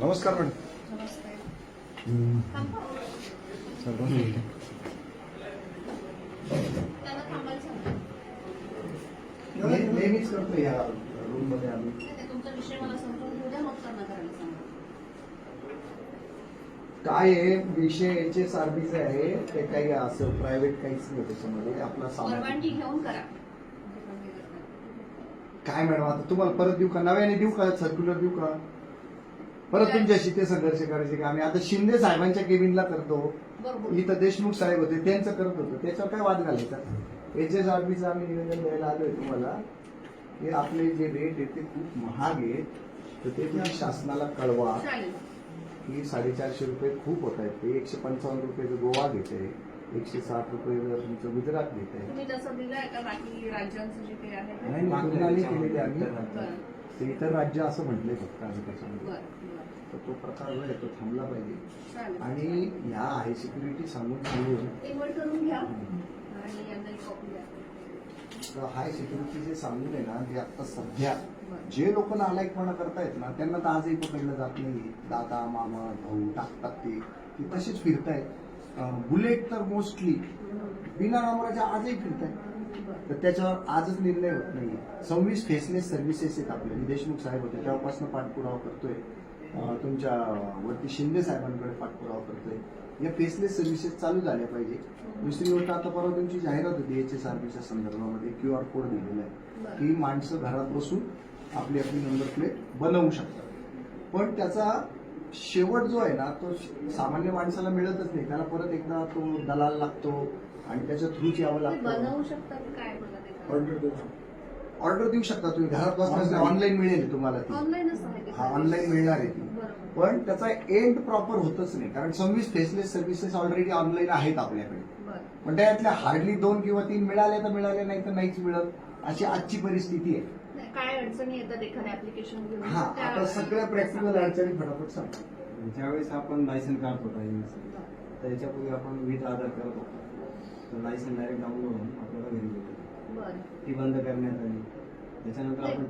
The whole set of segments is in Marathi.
नमस्कार मॅडम. नेहमीच करतो या रूममध्ये आम्ही काय आहे? विषय एच एस आहे ते काही असं प्रायव्हेट काहीच नाही त्याच्यामध्ये आपला करा. काय मॅडम आता तुम्हाला परत देऊ का? नव्याने देऊ का? सर्क्युलर देऊ का? परत तुमच्याशी ते संघर्ष करायचे का? आम्ही आता शिंदे साहेबांच्या केबिनला करतो. इथं देशमुख साहेब होते त्यांचं करत होतो. त्याच्यावर काय वाद घालायचा? एच एस आर बीचं आम्ही निवेदन द्यायला आलोय तुम्हाला. की आपले जे रेट आहे ते खूप महाग आहे तर ते तुम्ही शासनाला कळवा. की साडेचारशे रुपये खूप होत आहेत ते. एकशे पंचावन्न रुपये गोवा घेते एकशे साठ रुपये तुमचं गुजरात घेते आहे. ते? नाही मागणी केलेली आम्ही. ते इतर राज्य असं म्हटलंय फक्त आम्ही त्याच्यामध्ये. तर तो प्रकार जो आहे तो थांबला पाहिजे. आणि ह्या हाय सिक्युरिटी सांगून सांगून. तर हाय सिक्युरिटी जे सांगून आहे ना ते आता सध्या जे लोक नालायकपणा करतायत ना त्यांना तर आजही पकडलं जात नाही दादा मामा भाऊ टाकतात ते. ते तसेच फिरतायत. बुलेट तर मोस्टली बिना नंबराच्या आजही फिरतायत. तर त्याच्यावर आजच निर्णय होत नाही सव्वीस फेसलेस सर्व्हिसेस आहेत आपले देशमुख साहेब होते तेव्हापासून पाठपुरावा करतोय. तुमच्या वरती शिंदे साहेबांकडे पाठपुरावा करतोय. या फेसलेस सर्व्हिसेस चालू झाल्या पाहिजे. दुसरी गोष्ट आता परवा तुमची जाहिरात होती एच एस आर बीच्या संदर्भामध्ये क्यू आर कोड दिलेला आहे. की माणसं घरात बसून आपली आपली नंबर प्लेट बनवू शकतात. पण त्याचा शेवट जो आहे ना तो सामान्य माणसाला मिळतच नाही. त्याला परत एकदा तो दलाल लागतो आणि त्याच्या थ्रूच यावं लागतं. बनवू शकता की काय. ऑर्डर देऊ ऑर्डर देऊ शकता तुम्ही. घरात बसल्यास ऑनलाईन मिळेल तुम्हाला ती. हा ऑनलाईन मिळणार आहे ती. पण त्याचा एंड प्रॉपर होतच नाही. कारण सव्वीस फेसलेस सर्व्हिसेस ऑलरेडी ऑनलाईन आहेत आपल्याकडे. पण त्यातल्या हार्डली दोन किंवा तीन मिळाले तर मिळाले नाही तर नाहीच मिळत. अशी आजची परिस्थिती आहे. नाही, काय अडचणी येतात एखाद्या ऍप्लिकेशन हा आता सगळ्या प्रॅक्टिकल अडचणी फटाफट सांग. ज्यावेळेस आपण लायसन काढतो टाइमिंग त्याच्यापूर्वी आपण विथ आधार करत होतो तर लायसन डायरेक्ट डाउनलोड होऊन आपल्याला घरी ती बंद करण्यात आली. त्याच्यानंतर आपण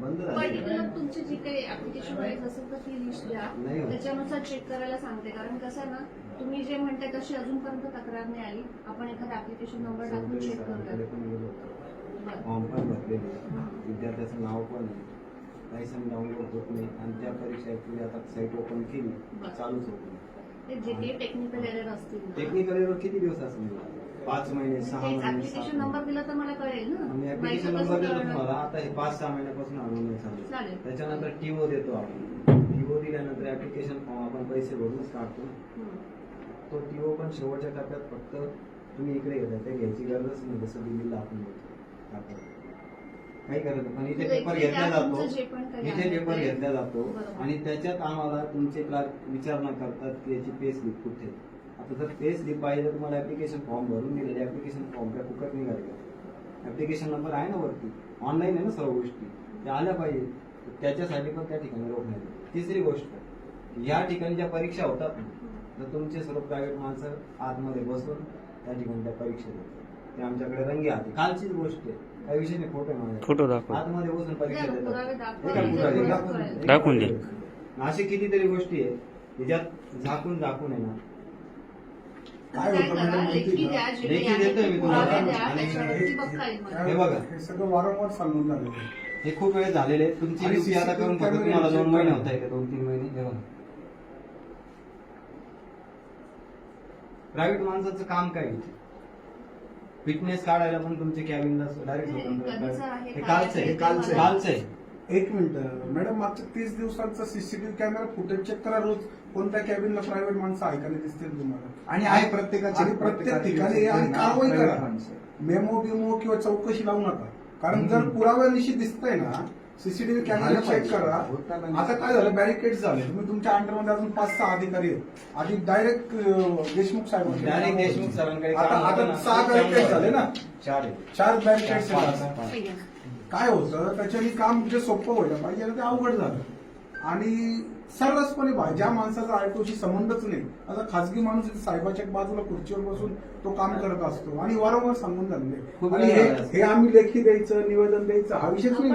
बंद पर्टिक्युलर तुमची जी काही ऍप्लिकेशन असेल तर ती लिस्ट द्या. त्याच्यानुसार चेक करायला सांगते. कारण कसं आहे ना तुम्ही जे म्हणताय तशी अजूनपर्यंत तक्रार नाही आली. आपण एखादा ऍप्लिकेशन नंबर टाकून चेक बरं. फॉर्म पण भरलेले विद्यार्थ्याचं नाव पण आहे लायसन डाउनलोड होत नाही. आणि त्या परीक्षा ऍक्च्युली आता साईट ओपन केली. चालूच होत नाही. जे काही टेक्निकल एरर असतील. टेक्निकल एरर किती दिवस असेल पाच महिने सहा ते महिने ऍप्लिकेशन नंबर महिने. दिला तर मला कळेल ना. आम्ही नाही ऍप्लिकेशन तर नंबर कसं देतो कळणार? तुम्हाला आता हे पाच सहा महिन्यापासून चालू चालेल. त्याच्यानंतर टीओ देतो आपण. टीओ दिल्यानंतर ऍप्लिकेशन फॉर्म आपण पैसे भरूनच काढतो. हम्म. तो टीओ पण शेवटच्या टप्प्यात फक्त तुम्ही इकडे घेता ते घ्यायची गरजच नाही. जसं दिल्लीला आपण घेतो आपण. काही नाही. पण इथे म्हणजे पेपर इथे घेतला त्या जातो इथे पेपर घेतला जातो. आणि त्याच्यात आम्हाला तुमचे क्लार्क विचारणा करतात की याची पे स्लिप कुठे. आता जर पे स्लिप पाहिजे तर तुम्हाला ऍप्लिकेशन फॉर्म भरून दिलेले ऍप्लिकेशन फॉर्म काय फुकट निघाले ऍप्लिकेशन नंबर आहे ना वरती. ऑनलाईन आहे ना सर्व गोष्टी. त्या आल्या पाहिजे. त्याच्यासाठी पण त्या ठिकाणी रोखण्यात. तिसरी गोष्ट या ठिकाणी ज्या परीक्षा होतात ना तर तुमचे सर्व प्रायव्हेट माणसं आतमध्ये बसून त्या ठिकाणी त्या परीक्षा देतात. ते आमच्याकडे रंगी हाती कालचीच गोष्ट आहे काही विषय नाही फोटो आहे. फोटो दाखव आतमध्ये बसून परीक्षा द्या, देतात पुरावे दाखवा. एका इथे पुरावे पुरावे दाखवून दे. अशी कितीतरी गोष्टी आहे की ज्यात झाकून झाकून आहे ना काय काय होतं करा, मॅडम माहिती लेखी का? द्या, जे लेखी काही आहे देतोय ते मी पुरावे तुम्हाला. द्या, आणि त्याच्यावरती हे- बघता येईल मला. हे बघा. हे सगळं वारंवार झालेलं आहे. हे खूप वेळ झालेले आहे. तुमची आणि ड्युटी आता करून फक्त तुम्हाला दोन महिने. होत आहे का दोन तीन महिने हे बघा प्रायव्हेट माणसाचं काम काय फिटनेस काढायला पण तुमचे कॅबिनला डायरेक्ट हे आहे, हे कालचं आहे. हे कालचं आहे. कालचं आहे. एक मिनिट मॅडम मागच्या तीस दिवसांचा सीसीटीव्ही कॅमेरा फुटेज चेक करा रोज. कोणत्या कॅबिनला प्रायव्हेट माणसं ऐकायला दिसतील तुम्हाला? आणि आहे प्रत्येकाची प्रत्येक ठिकाणी आणि कारवाई करा मेमो बिमो किंवा चौकशी लावू नका. कारण जर पुराव्यानिशी दिसतंय ना सीसीटीव्ही कॅमेरा चेक. करा. आता काय झालं? बॅरिकेड झाले. तुम्ही तुमच्या अंडरमध्ये अजून पाच सहा अधिकारी आहेत. आधी डायरेक्ट देशमुख साहेब डायरेक्ट देशमुख सरांकडे आता. सहा बॅरिकेड झाले ना? चार चार बॅरिकेड. काय होतं? त्याच्याने काम जे सोपं व्हायला पाहिजे ना ते अवघड झालं. आणि सर्रासपणे ज्या माणसाचा आयटोशी संबंधच नाही आता खासगी माणूस साहेबाच्या बाजूला खुर्चीवर बसून तो काम करत असतो आणि वारंवार सांगून झालेले खूप आणि हे. हे आम्ही लेखी द्यायचं निवेदन द्यायचं हा विषयच नाही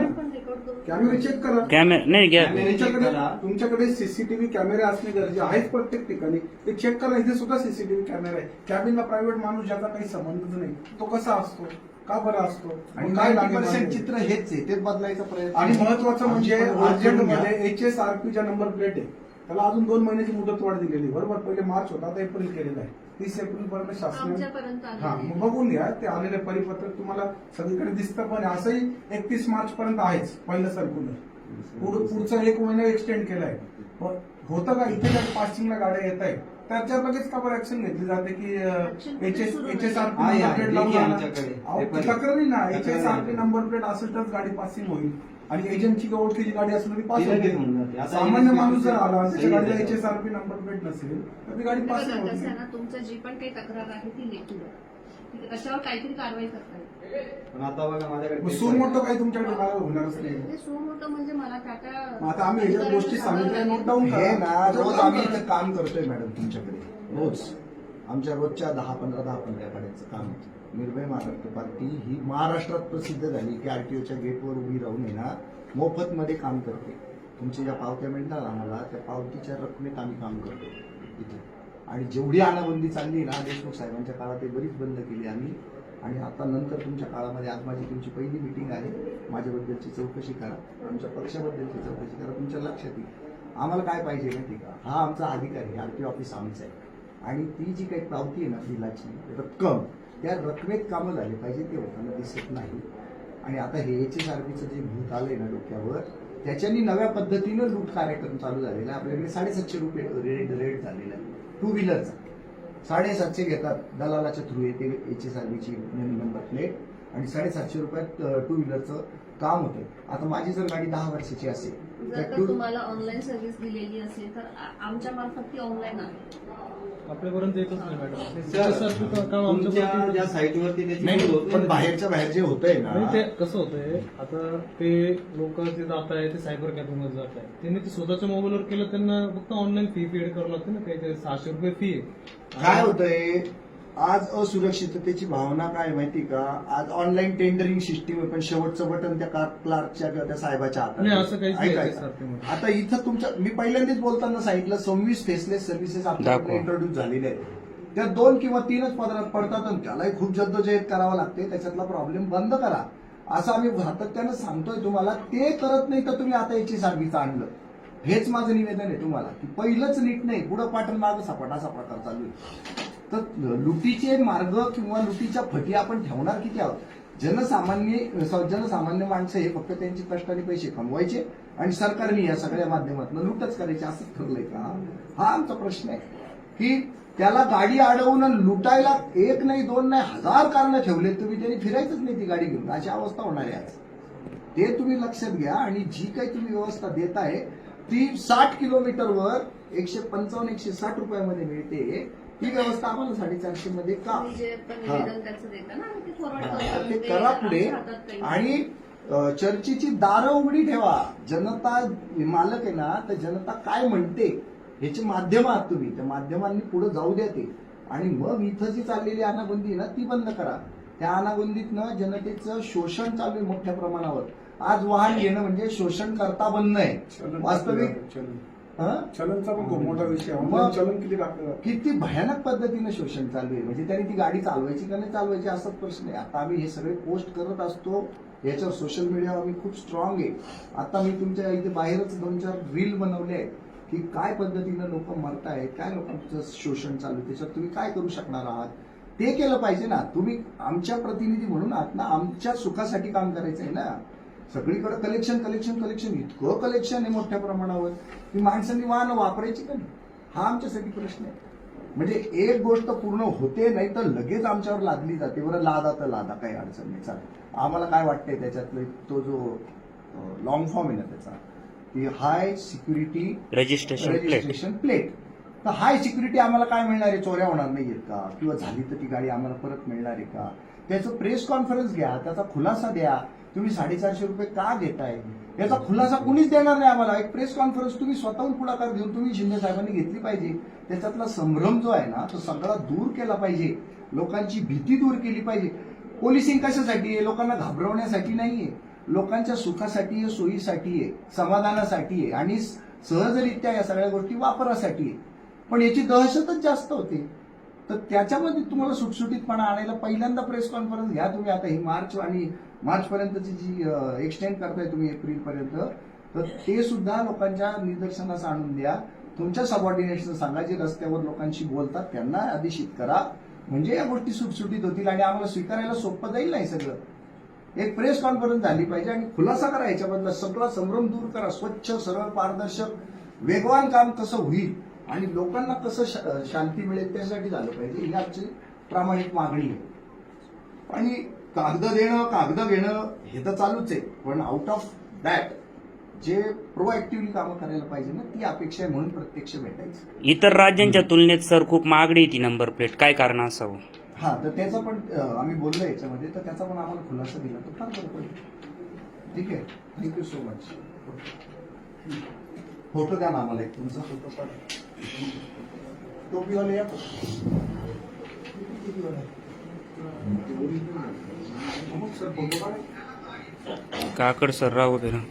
कॅमेरे चेक करा. कॅमेरा नाही घ्या. कॅमेरे check तुमच्याकडे. तुमच्याकडे सीसीटीव्ही कॅमेरे असणे गरजेचे आहेत प्रत्येक ठिकाणी. ते चेक करा इथे सुद्धा सीसीटीव्ही कॅमेरा आहे. कॅबिनला प्रायव्हेट माणूस ज्याचा काही संबंधच नाही तो कसा असतो? का बरं असतो? आणि काय पर्सेंट? चित्र हेच आहे तेच बदलायचा प्रयत्न आणि महत्वाचं म्हणजे आम्ही पण ओळख अर्जंट करून घ्या. मध्ये एच एस आर पीच्या नंबर प्लेट आहे. त्याला अजून दोन महिन्याची मुदत वाढ दिलेली. बरोबर? पहिले मार्च होता आता एप्रिल केलेला आहे. तीस एप्रिल पर्यंत शासन हा बघून घ्या ते आलेले परिपत्रक तुम्हाला सगळीकडे दिसतं पण असंही एकतीस मार्च पर्यंत आहेच पहिलं सर्क्युलर पुढं पुढचा एक महिना एक्सटेंड केलाय. पण होतं का? इथे जर पासिंगला गाड्या येत आहेत त्याच्यावर लगेच का बरं ऍक्शन घेतली जाते की एच एस सुरू H S R P number. Plate. तक्रारी ना H S R P. Number plate असेल तरच गाडी पासिंग होईल आणि एजंटची ओळखीची गाडी असली तरी पास होते सामान्य माणूस जर आला त्याच्या गाडीला H S R P number plate नसेल तर ती गाडी पासिंग होते तुमचं जी पण काही तक्रार आहे ती लेखी? त्याच्यावर काहीतरी कारवाई करता येईल पण आता बघा माझ्याकडे. मोठं काही तुमच्याकडे मला होणारच नाही. सो मोठं म्हणजे मला मग आता आम्ही ह्याच्यात गोष्टी सांगितल्या नोट डाऊन हे ना रोज आम्ही इथं काम करतोय मॅडम तुमच्याकडे. रोज. आमच्या रोजच्या दहा पंधरा दहा पंधरा गाड्यांचं काम होतं. निर्भय महाराष्ट्र पार्टी ही महाराष्ट्रात प्रसिद्ध झाली. की आरटीओच्या गेटवर उभी राहून आहे ना मोफतमध्ये काम करते. तुमच्या ज्या पावत्या मिळतात आम्हाला त्या पावतीच्या रकमेत आम्ही काम करतो. इथे. आणि जेवढी आणबंदी चालली ना देशमुख साहेबांच्या काळात ते बरीच बंद केली आम्ही. आणि आता नंतर तुमच्या काळामध्ये आज माझी तुमची पहिली मिटिंग आहे. माझ्याबद्दलची चौकशी करा. आमच्या पक्षाबद्दलची चौकशी करा. तुमच्या लक्षात येईल. आम्हाला काय पाहिजे माहिती का? हा आमचा अधिकारी आर टी ऑफिस आमचं आहे. आणि ती जी काही पावती आहे ना बिलाची रक्कम. त्या रकमेत कामं झाले पाहिजे ते होताना दिसत नाही. आणि आता हे एच एस आर पीचं जे भूत आलं आहे ना डोक्यावर त्याच्यानी नव्या पद्धतीनं लूट कार्यक्रम चालू झालेला आहे. आपल्याकडे साडेसातशे रुपये रेट रेट झालेला आहे. टू व्हीलरचा साडेसातशे घेतात. दलालाच्या थ्रू येते एच एस आर बीची नंबर प्लेट आणि साडेसातशे रुपयात टू व्हीलरचं काम होतं. आता माझी जर गाडी दहा वर्षाची असेल जर का तुम्हाला ऑनलाईन सर्व्हिस दिलेली असेल तर आमच्या मार्फत ती ऑनलाईन आहे. आपल्यापर्यंत येतच नाही मॅडम सर, त्याच्यासारखं काम तुमच्या आमच्या ज्या साईटवरती त्याची नाही नोंद होत पण नाही. बाहेरच्या बाहेर जे होतंय ते कसं होतंय आता ते लोक जे जात आहे ते सायबर कॅफेमध्ये जात आहे त्यांनी ते स्वतःच्या मोबाईलवर केलं त्यांना फक्त ऑनलाईन फी पेड करावं लागते ना काहीतरी सहाशे रुपये फी आहे. काय होतंय? आज असुरक्षिततेची भावना काय माहिती का आज ऑनलाईन टेंडरिंग सिस्टीम आहे पण शेवटचं बटन त्या क्लार्कच्या किंवा त्या साहेबाच्या नाही. असं काहीच नाही. आता इथं तुमच्या मी पहिल्यांदाच बोलताना सांगितलं सव्वीस फेसलेस सर्व्हिसेस आपल्याकडे दाखवा. इंट्रोड्यूस झालेले आहेत त्या दोन किंवा तीनच पदरात पडतात आणि त्यालाही खूप जद्दोजहद करावं लागते त्याच्यातला प्रॉब्लेम बंद करा असं आम्ही सातत्यानं सांगतोय तुम्हाला ते करत नाही तर तुम्ही आता याची सर्व्हिस आणलं हेच माझं निवेदन आहे तुम्हाला की पहिलंच नीट नाही पुढं पाठण मागं सपाट असा प्रकार चालू आहे तर लुटीचे मार्ग किंवा लुटीच्या फटी आपण ठेवणार किती आहोत? जनसामान्य जनसामान्य माणसं हे फक्त त्यांची कष्टाने पैसे कमवायचे आणि सरकारने या सगळ्या माध्यमातून लुटच करायची असं ठरलंय का? हा आमचा प्रश्न आहे. की त्याला गाडी अडवून लुटायला एक नाही दोन नाही हजार कारण ठेवले तुम्ही त्यांनी फिरायचंच नाही ती गाडी घेऊन. अशी अवस्था होणार आहे आज. ते तुम्ही लक्षात घ्या आणि जी काही तुम्ही व्यवस्था देत आहे ती साठ किलोमीटरवर एकशे पंचावन्न एकशे साठ रुपयामध्ये मिळते. ती व्यवस्था आम्हाला साडेचारशे मध्ये का? हा. ते हा, करा पुढे. आणि अ, चर्चेची दारं उघडी ठेवा. जनता मालक आहे ना तर जनता काय म्हणते? ह्याचे माध्यम आहात तुम्ही. त्या माध्यमांनी पुढे जाऊ द्या ते. आणि मग इथं जी चाललेली अनाबंदी आहे ना ती बंद करा. त्या अनाबंदीतनं जनतेचं शोषण चालू आहे मोठ्या प्रमाणावर. आज वाहन घेणं म्हणजे शोषण करता बनणं आहे वास्तविक हं? चलनचा पण खूप मोठा विषय. मग- चलन किती टाकलं किती भयानक पद्धतीनं शोषण चालू आहे? म्हणजे त्यांनी ती गाडी चालवायची का नाही चालवायची असाच प्रश्न आहे. आता आम्ही हे सगळे पोस्ट करत असतो. याच्यावर सोशल मीडियावर आम्ही खूप स्ट्रॉंग आहे. आता मी तुमच्या इथे बाहेरच दोन चार रील बनवले आहेत की काय पद्धतीनं लोक मरतायत काय लोकांचं शोषण चालू आहे त्याच्यावर तुम्ही काय करू शकणार आहात? ते केलं पाहिजे ना. तुम्ही आमच्या प्रतिनिधी म्हणून आहात ना आमच्या सुखासाठी काम करायचं आहे ना. सगळीकडे कलेक्शन कलेक्शन कलेक्शन इतकं कलेक्शन आहे मोठ्या प्रमाणावर. की माणसांनी वाहनं वापरायची का नाही? हा आमच्यासाठी प्रश्न आहे. म्हणजे एक गोष्ट पूर्ण होते नाही तर लगेच आमच्यावर लादली जाते. बरं लादा तर लादा काही अडचण नाही. चालेल. आम्हाला काय वाटतंय त्याच्यातलं? तो जो लॉंग फॉर्म आहे ना त्याचा. की high security registration registration plate तर हाय सिक्युरिटी आम्हाला काय मिळणार आहे? चोऱ्या होणार नाहीयेत का? किंवा झाली तर ती गाडी आम्हाला परत मिळणार आहे का? त्याचं प्रेस कॉन्फरन्स घ्या त्याचा खुलासा द्या. तुम्ही साडेचारशे रुपये का घेताय? याचा खुलासा कुणीच देणार नाही आम्हाला. एक प्रेस कॉन्फरन्स तुम्ही स्वतःहून पुढाकार घेऊन तुम्ही शिंदे साहेबांनी घेतली पाहिजे. त्याच्यातला संभ्रम जो आहे ना तो सगळा दूर केला पाहिजे. लोकांची भीती दूर केली पाहिजे. पोलिसिंग कशासाठी आहे? लोकांना घाबरवण्यासाठी नाहीये. लोकांच्या सुखासाठी आहे सोयीसाठी आहे समाधानासाठी आहे. आणि सहजरित्या या सगळ्या गोष्टी वापरासाठी आहे. पण याची दहशतच जास्त होते. तर त्याच्यामध्ये तुम्हाला सुटसुटीतपणा आणायला पहिल्यांदा प्रेस कॉन्फरन्स घ्या तुम्ही. आता ही मार्च आणि मार्च पर्यंतची जी एक्सटेंड करताय तुम्ही एप्रिल पर्यंत तर ते सुद्धा लोकांच्या निदर्शनास आणून द्या. तुमच्या सबऑर्डिनेशन सांगा जे रस्त्यावर लोकांशी बोलतात त्यांना आदेशित करा. म्हणजे या गोष्टी सुटसुटीत होतील आणि आम्हाला स्वीकारायला सोपं जाईल नाही सगळं. एक प्रेस कॉन्फरन्स झाली पाहिजे आणि खुलासा करा याच्यामधला. सगळा संभ्रम दूर करा. स्वच्छ सरळ पारदर्शक वेगवान काम कसं होईल आणि लोकांना कसं शांती मिळेल त्यासाठी झालं पाहिजे. ही आमची प्रामाणिक मागणी आहे. आणि कागद देणं कागद घेणं हे तर चालूच आहे. पण आउट ऑफ दॅट जे प्रोएक्टिव्हली कामं करायला पाहिजे ना ती अपेक्षा आहे म्हणून प्रत्यक्ष भेटायचं. इतर राज्यांच्या तुलनेत सर खूप महागडी ती नंबर प्लेट काय कारण असावं? हा तर त्याचा पण आम्ही बोललो याच्यामध्ये तर त्याचा पण आम्हाला खुलासा दिला. तर फार बरं पडेल ठीक आहे? थँक्यू सो मच फोटो द्या ना आम्हाला एक तुमचा फोटो पण टोपीवाले या. काढा. काकड सर राव वगैरे